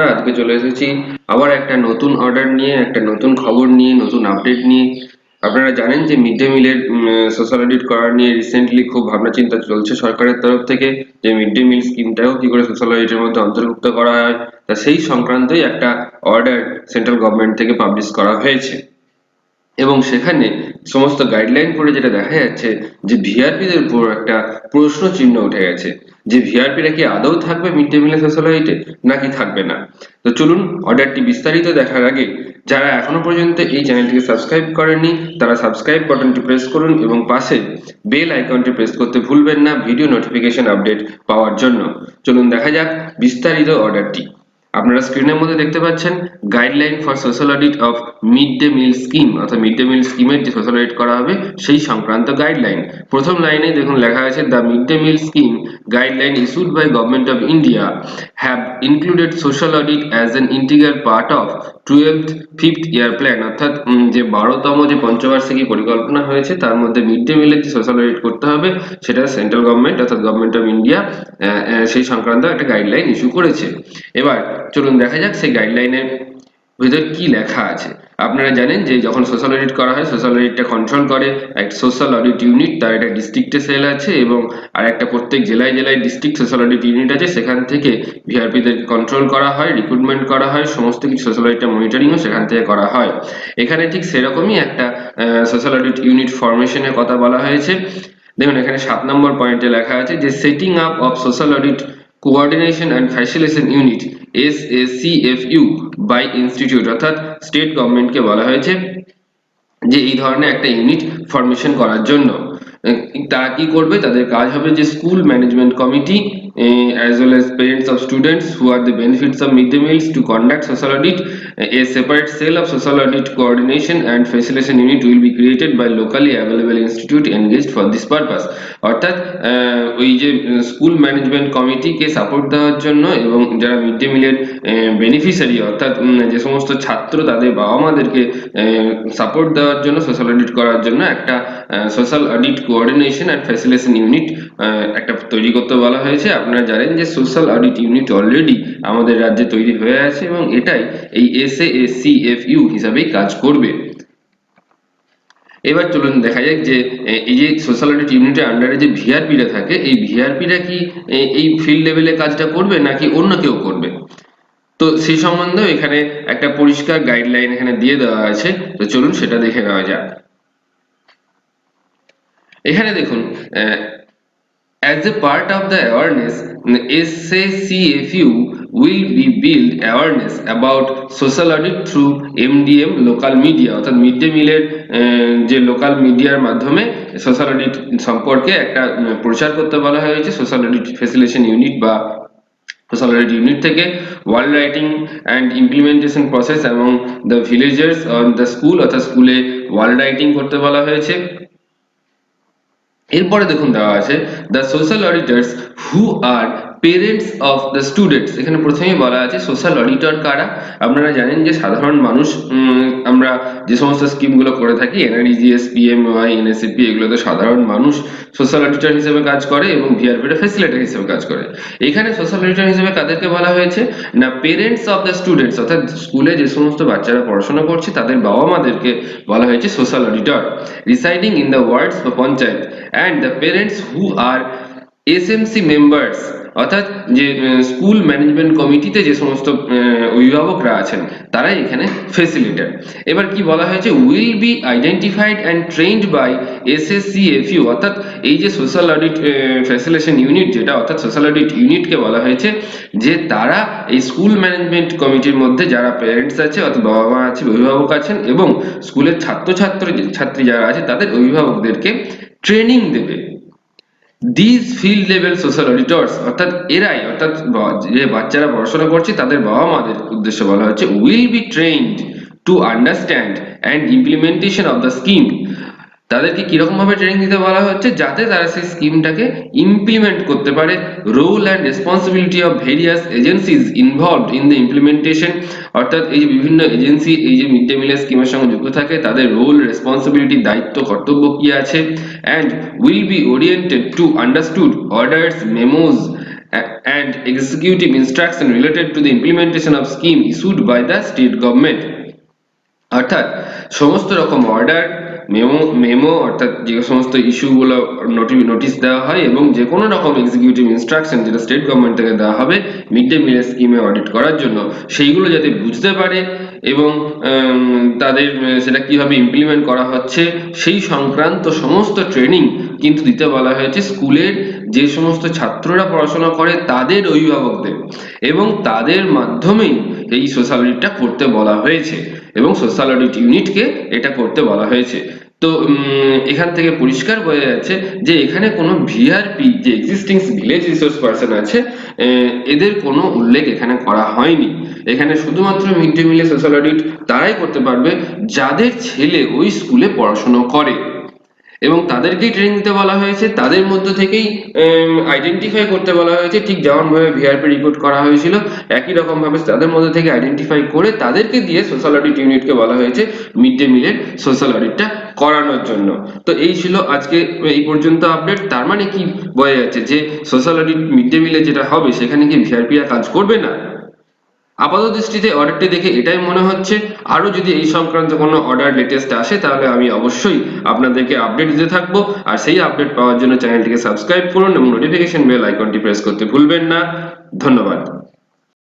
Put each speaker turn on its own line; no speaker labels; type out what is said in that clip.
আজকে চলে এসেছি আবার একটা নতুন অর্ডার নিয়ে, একটা নতুন খবর নিয়ে, নতুন আপডেট নিয়ে। আপনারা জানেন যে মিড ডে মিলের সোশ্যাল অডিট করা নিয়ে রিসেন্টলি খুব ভাবনা চিন্তা চলছে সরকারের তরফ থেকে যে মিড ডে মিল স্কিমটাও কি করে সোশ্যাল অডিটের মধ্যে অন্তর্ভুক্ত করা হয়। তা সেই সংক্রান্তই একটা অর্ডার সেন্ট্রাল গভর্নমেন্ট থেকে পাবলিশ করা হয়েছে। এবং সেখানে সমস্ত গাইডলাইন পড়ে যেটা দেখা যাচ্ছে যে ভিআরপিদের উপর একটা প্রশ্ন চিহ্ন উঠে গেছে। যে ভিআরপিরা কি আদৌ থাকবে মিড ডে মিলের সোশ্যালাইটে নাকি থাকবে না? তো চলুন অর্ডারটি বিস্তারিত দেখার আগে, যারা এখনও পর্যন্ত এই চ্যানেলটিকে সাবস্ক্রাইব করেননি, তারা সাবস্ক্রাইব বাটনটি প্রেস করুন এবং পাশে বেল আইকনটি প্রেস করতে ভুলবেন না ভিডিও নোটিফিকেশন আপডেট পাওয়ার জন্য। চলুন দেখা যাক বিস্তারিত অর্ডারটি আপনারা স্ক্রিনের মধ্যে দেখতে পাচ্ছেন guideline for social audit of mid day meal scheme অর্থাৎ মিড ডে মিল স্কিমের যে সোশ্যাল অডিট করা হবে, সেই সংক্রান্ত গাইডলাইন প্রথম লাইনে দেখুন লেখা আছে the mid day meal scheme guideline issued by government of India have included social audit as an integral part of twelve fifth year plan অর্থাৎ যে বারোতম, যে পঞ্চবার্ষিকী পরিকল্পনা হয়েছে, তার মধ্যে মিড ডে মিলের যে সোশ্যাল অডিট করতে হবে, সেটা সেন্ট্রাল গভর্নমেন্ট অর্থাৎ গভর্নমেন্ট অফ ইন্ডিয়া সেই সংক্রান্ত একটা গাইডলাইন ইস্যু করেছে। এবার চলুন দেখা যাক সেই গাইডলাইনের ভিতর কি লেখা আছে। আপনারা জানেন যে যখন সোশ্যাল অডিট করা হয় সোশ্যাল অডিটটা কন্ট্রোল করে। একটা সোশ্যাল অডিট ইউনিট তার একটা ডিস্ট্রিক্টে সেল আছে এবং আর একটা প্রত্যেক জেলায় জেলায় ডিস্ট্রিক্ট সোশ্যাল অডিট ইউনিট আছে। সেখান থেকে ভিআরপিদের কন্ট্রোল করা হয় রিক্রুটমেন্ট করা হয়, সমস্ত কিছু সোশ্যাল অডিটটা মনিটরিংও সেখান থেকে করা হয়। এখানে ঠিক সেরকমই একটা সোশ্যাল অডিট ইউনিট ফরমেশনের কথা বলা হয়েছে। দেখুন, এখানে সাত নম্বর পয়েন্টে লেখা আছে যে setting up of social audit coordination and facilitation unit SACFU by institute অর্থাৎ স্টেট গভর্নমেন্টকে বলা হয়েছে, যে এই ধরনের একটা ইউনিট ফরমেশন করার জন্য। তারা কি করবে? তাদের কাজ হবে যে school management committee as well as parents of students who are the benefits of midday meals to conduct social audit a separate cell of social audit coordination and facilitation unit will be created by locally available institute engaged for this purpose অর্থাৎ ওই যে school management কমিটিকে support দেওয়ার জন্য এবং যারা mid day মিলের beneficiary অর্থাৎ যে সমস্ত ছাত্র তাদের বাবা মাদেরকে সাপোর্ট দেওয়ার জন্য সোশ্যাল অডিট করার জন্য একটা social audit coordination and facilitation unit একটা তৈরি করতে বলা হয়েছে আপনারা জানেন যে সোশ্যাল অডিট ইউনিট অলরেডি আমাদের রাজ্যে তৈরি হয়ে আছে এবং এটাই এই এস এসএএসসিএফইউ হিসাবেই কাজ করবে। এবার চলুন দেখা যাক যে এই যে সোশ্যাল অডিট ইউনিটের আন্ডারে যে ভিআরপিরা থাকে, এই ভিআরপিরা কি এই ফিল্ড লেভেলে কাজটা করবে নাকি অন্য কেউ করবে? তো সেই সম্বন্ধেও এখানে একটা পরিষ্কার গাইডলাইন এখানে দিয়ে দেওয়া আছে। তো চলুন সেটা দেখে নেওয়া যাক। এখানে দেখুন As a part of the awareness, SACFU will be build awareness about social audit through MDM local media অর্থাৎ মিড ডে মিলের যে লোকাল মিডিয়ার মাধ্যমে সোশ্যাল অডিট সম্পর্কে একটা প্রচার করতে বলা হয়েছে সোশ্যাল অডিট ফেসিলিটেশন ইউনিট বা সোশ্যাল অডিট ইউনিট থেকে world writing and implementation process এবং the villagers on the school অর্থাৎ স্কুলে ওয়ার্ল্ড রাইটিং করতে বলা হয়েছে। এরপরে দেখুন দেওয়া আছে the social auditors who are parents of the students এখানে প্রথমেই বলা আছে সোশ্যাল অডিটর কারা? আপনারা জানেন যে সাধারণ মানুষ আমরা যে সমস্ত স্কিমগুলো করে থাকি এনআরইজিএস পিএমওয়াই এনএসিপি এগুলো তো সাধারণ মানুষ সোশ্যাল অডিটর হিসেবে কাজ করে এবং ভিআরপিটা ফেসিলিটার হিসেবে কাজ করে। এখানে সোশ্যাল অডিটর হিসেবে কাদেরকে বলা হয়েছে? না পেরেন্টস অফ দ্য স্টুডেন্টস অর্থাৎ স্কুলে যে সমস্ত বাচ্চারা পড়াশোনা করছে, তাদের বাবা মাদেরকে বলা হয়েছে social auditor residing in the wards বা panchayat. And the parents who are SMC members অর্থাৎ যে স্কুল ম্যানেজমেন্ট কমিটিতে যে সমস্ত অভিভাবকরা আছেন, তারাই এখানে ফেসিলিটার এবার কি বলা হয়েছে? Will be identified and trained by SSCFU অর্থাৎ এই যে সোশ্যাল অডিট ফ্যাসিলিটেশন ইউনিট যেটা, অর্থাৎ সোশ্যাল অডিট ইউনিটকে বলা হয়েছে, যে তারা এই স্কুল ম্যানেজমেন্ট কমিটির মধ্যে যারা প্যারেন্টস আছে, অর্থাৎ বাবা মা আছে অভিভাবক আছেন, এবং স্কুলের ছাত্রছাত্র, ছাত্রী যারা আছে, তাদের অভিভাবকদেরকে ট্রেনিং দেবে। This field level social auditors অর্থাৎ এরাই, অর্থাৎ যে বাচ্চারা পড়াশোনা করছে, তাদের বাবা মাদের উদ্দেশ্য বলা হচ্ছে will be trained to understand and implementation of the scheme তাদেরকে কীরকম ভাবে ট্রেনিং দিতে বলা হচ্ছে? যাতে তারা সেই স্কিমটাকে ইমপ্লিমেন্ট করতে পারে। Role and responsibility of various agencies involved in the implementation অর্থাৎ এই যে বিভিন্ন এজেন্সি এই যে মিড ডে মিলের স্কিমের সঙ্গে যুক্ত থাকে, তাদের রোল রেসপন্সিবিলিটি দায়িত্ব, কর্তব্য কি আছে? And will be oriented to understood orders memos and executive executive related to to implementation implementation scheme issued by by state government অর্থাৎ, সমস্ত রকম অর্ডার মেমো মেমো অর্থাৎ যে সমস্ত ইস্যুগুলো নোটিশ দেওয়া হয় এবং যে কোনো রকম এক্সিকিউটিভ ইনস্ট্রাকশন যেটা স্টেট গভর্নমেন্ট থেকে দেওয়া হবে মিড ডে মিলের স্কিমে অডিট করার জন্য, সেইগুলো যাতে বুঝতে পারে এবং তাদের সেটা কীভাবে ইমপ্লিমেন্ট করা হচ্ছে, সেই সংক্রান্ত সমস্ত ট্রেনিং কিন্তু দিতে বলা হয়েছে স্কুলের যে সমস্ত ছাত্ররা পড়াশোনা করে, তাদের অভিভাবকদের এবং তাদের মাধ্যমেই এই সোশ্যাল অডিটটা করতে বলা হয়েছে এবং সোশ্যাল অডিট ইউনিটকে এটা করতে বলা হয়েছে। তো এখান থেকে পরিষ্কার বোঝা যাচ্ছে যে এখানে কোনো ভিআরপি যে এক্সিস্টিং ভিলেজ রিসোর্স পার্সন আছে এদের কোনো উল্লেখ এখানে করা হয়নি। এখানে শুধুমাত্র মিড ডে মিলে সোশ্যাল অডিট তারাই করতে পারবে যাদের ছেলে ওই স্কুলে পড়াশুনো করে। এবং তাদেরকেই ট্রেনিং দিতে বলা হয়েছে, তাদের মধ্য থেকেই আইডেন্টিফাই করতে বলা হয়েছে, ঠিক যেমনভাবে ভিআরপি রিক্রুট করা হয়েছিল, একই রকমভাবে তাদের মধ্যে থেকে আইডেন্টিফাই করে তাদেরকে দিয়ে সোশ্যাল অডিট ইউনিটকে বলা হয়েছে মিড ডে মিলের সোশ্যাল অডিটটা করানোর জন্য। তো এই ছিল আজকে, এই পর্যন্ত আপডেট তার মানে কি? বোঝা যাচ্ছে যে সোশ্যাল অডিট মিড ডে মিলে যেটা হবে, সেখানে কি ভিআরপিরা কাজ করবে না? আপাত দৃষ্টিতে অর্ডারটি দেখে এটাই মনে হচ্ছে। আরও যদি এই সংক্রান্ত কোনো অর্ডার লেটেস্ট আসে, তাহলে আমি অবশ্যই আপনাদেরকে আপডেট দিতে থাকব। আর সেই আপডেট পাওয়ার জন্য চ্যানেলটিকে সাবস্ক্রাইব করুন এবং নোটিফিকেশন বেল আইকনটি প্রেস করতে ভুলবেন না। ধন্যবাদ।